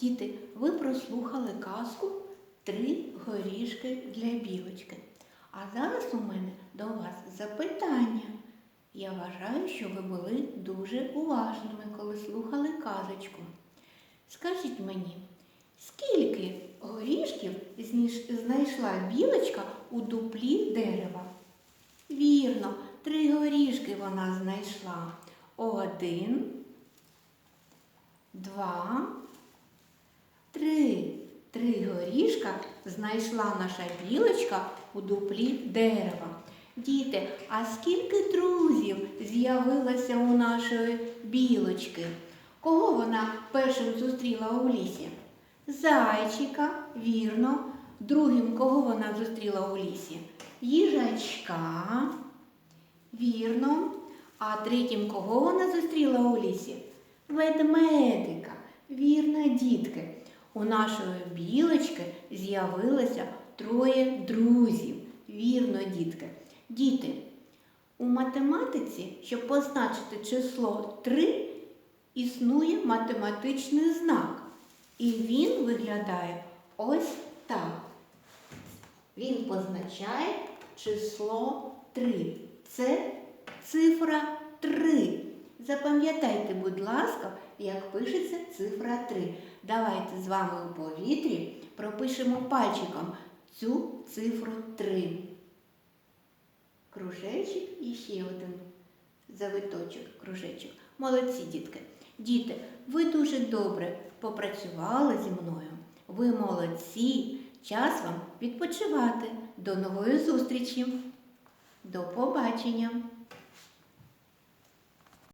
Діти, ви прослухали казку Три горішки для білочки. А зараз у мене до вас запитання. Я вважаю, що ви були дуже уважними, коли слухали казочку. Скажіть мені, скільки горішків знайшла білочка у дуплі дерева? Вірно, три горішки вона знайшла. Один, два, три. Три горішка знайшла наша білочка у дуплі дерева. Діти, а скільки друзів з'явилося у нашої білочки? Кого вона першим зустріла у лісі? Зайчика, вірно. Другим кого вона зустріла у лісі? Їжачка, вірно. А третім кого вона зустріла у лісі? Ведмедика. Вірно, дітки. У нашої білочки з'явилося троє друзів. Вірно, дітки. Діти, у математиці, щоб позначити число 3, існує математичний знак. І він виглядає ось так. Він позначає число 3. Це цифра 3. Запам'ятайте, будь ласка, як пишеться цифра 3. Давайте з вами у повітрі пропишемо пальчиком цю цифру 3. Кружечок і ще один завиточок, кружечок. Молодці, дітки. Діти, ви дуже добре попрацювали зі мною. Ви молодці. Час вам відпочивати. До нової зустрічі. До побачення!